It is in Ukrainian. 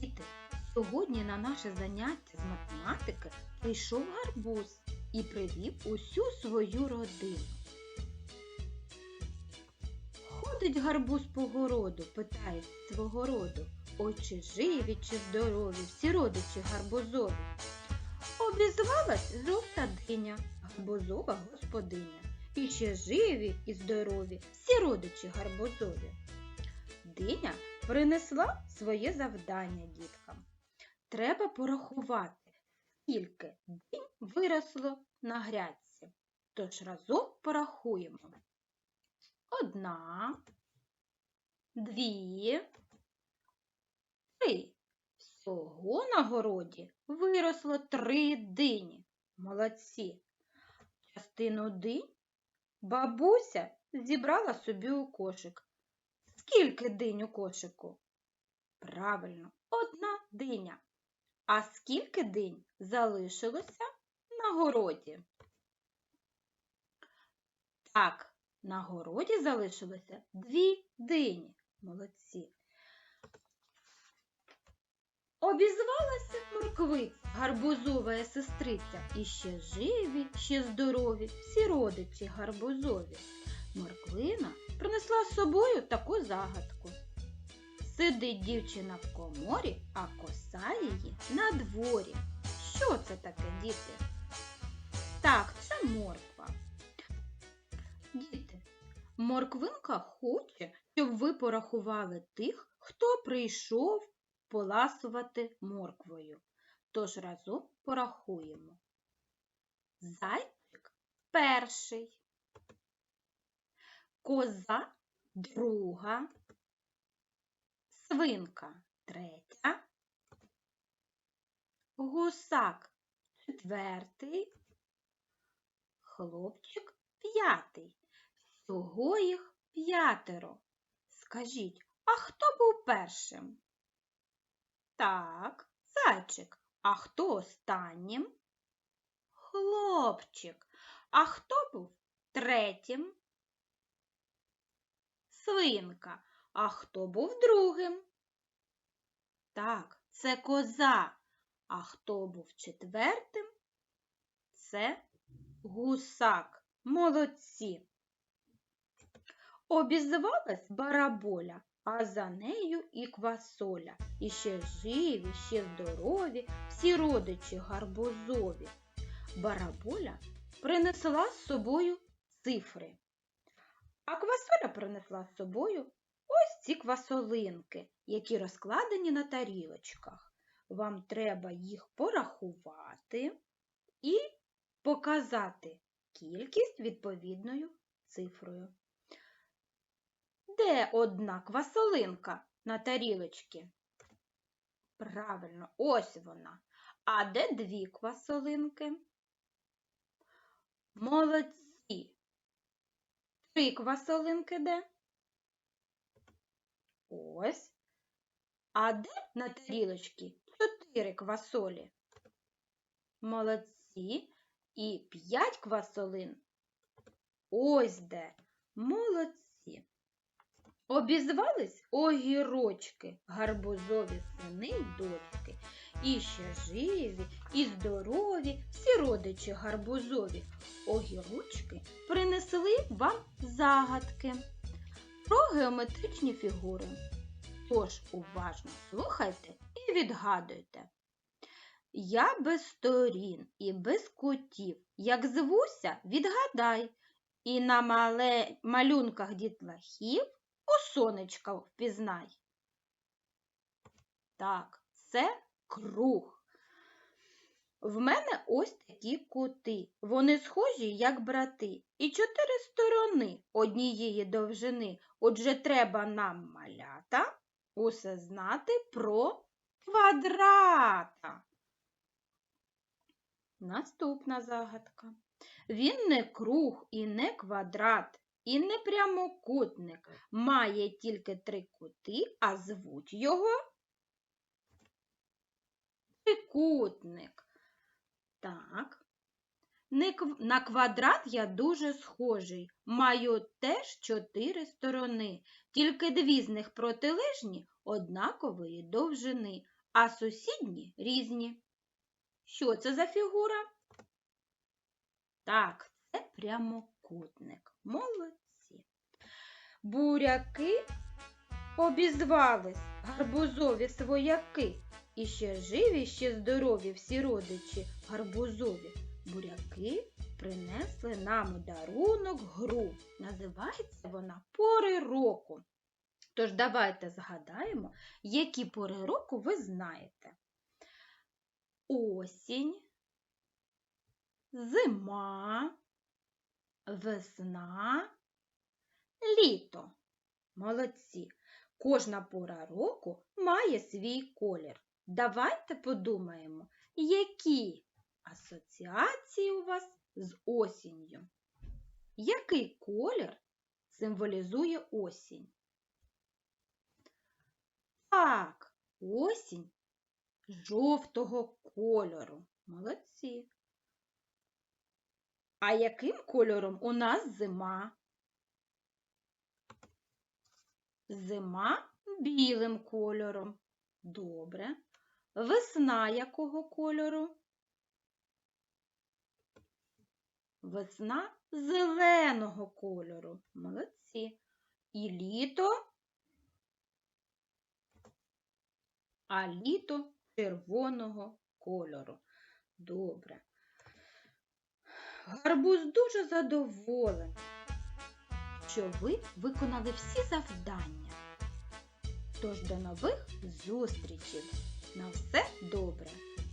Діти, сьогодні на наше заняття з математики прийшов гарбуз і привів усю свою родину. Ходить гарбуз по городу, питає свого роду. Ой, чи живі, чи здорові, всі родичі гарбузові. Обізвалась жовта диня, гарбузова господиня. І ще живі і здорові, всі родичі гарбузові. Диня принесла своє завдання діткам. Треба порахувати, скільки динь виросло на грядці. Тож разом порахуємо. Одна, дві, три. Всього на городі виросло три дині. Молодці. Частину динь бабуся зібрала собі у кошик. Скільки динь у кошику? Правильно, одна диня. А скільки динь залишилося на городі? Так, на городі залишилося дві дині. Молодці. Обізвалася морквиця, гарбузова сестриця. І ще живі, ще здорові, всі родичі гарбузові. Морквина принесла з собою таку загадку. Сидить дівчина в коморі, а коса її на дворі. Що це таке, діти? Так, це морква. Діти, морквинка хоче, щоб ви порахували тих, хто прийшов поласувати морквою. Тож разом порахуємо. Зайчик перший, коза друга, свинка третя, гусак четвертий, хлопчик п'ятий. Всього їх п'ятеро. Скажіть, а хто був першим? Так, зайчик. А хто останнім? Хлопчик. А хто був третім? Свинка. А хто був другим? Так, це коза. А хто був четвертим? Це гусак. Молодці. Обізвалась бараболя, а за нею і квасоля. І ще живі, ще здорові, всі родичі гарбузові. Бараболя принесла з собою цифри. А квасоля принесла з собою ось ці квасолинки, які розкладені на тарілочках. Вам треба їх порахувати і показати кількість відповідною цифрою. Де одна квасолинка на тарілочці? Правильно, ось вона. А де дві квасолинки? Молодці. Три квасолинки де? Ось. А де на тарілочці чотири квасолі? Молодці. І п'ять квасолин. Ось де. Молодці. Обізвались огірочки, гарбузові сини й дочки. І ще живі, і здорові, всі родичі гарбузові. Огірочки принесли вам загадки про геометричні фігури. Тож уважно слухайте і відгадуйте. Я без сторін і без кутів, як звуся, відгадай, і на мале... малюнках дітлахів у сонечка впізнай. Так, це круг. В мене ось такі кути. Вони схожі, як брати, і чотири сторони однієї довжини. Отже, треба нам малята усе знати про квадрата. Наступна загадка. Він не круг і не квадрат, і не прямокутник. Має тільки три кути, а звуть його трикутник. Так. На квадрат я дуже схожий. Маю теж чотири сторони, тільки дві з них протилежні однакової довжини. а сусідні різні. Що це за фігура? Так, це прямокутник. Молодці. Буряки обізвались, гарбузові свояки. І ще живі, ще здорові всі родичі гарбузові. Буряки принесли нам дарунок гру. Називається вона пори року. Тож давайте згадаємо, які пори року ви знаєте. Осінь, зима, весна, літо. Молодці. Кожна пора року має свій колір. Давайте подумаємо, які асоціації у вас з осінню. Який колір символізує осінь? Так, осінь жовтого кольору. Молодці. А яким кольором у нас зима? Зима білим кольором. Добре. Весна якого кольору? Весна зеленого кольору. Молодці. І літо. А літо червоного кольору. Добре. Гарбуз дуже задоволений, що ви виконали всі завдання. Тож до нових зустрічей. На все добре!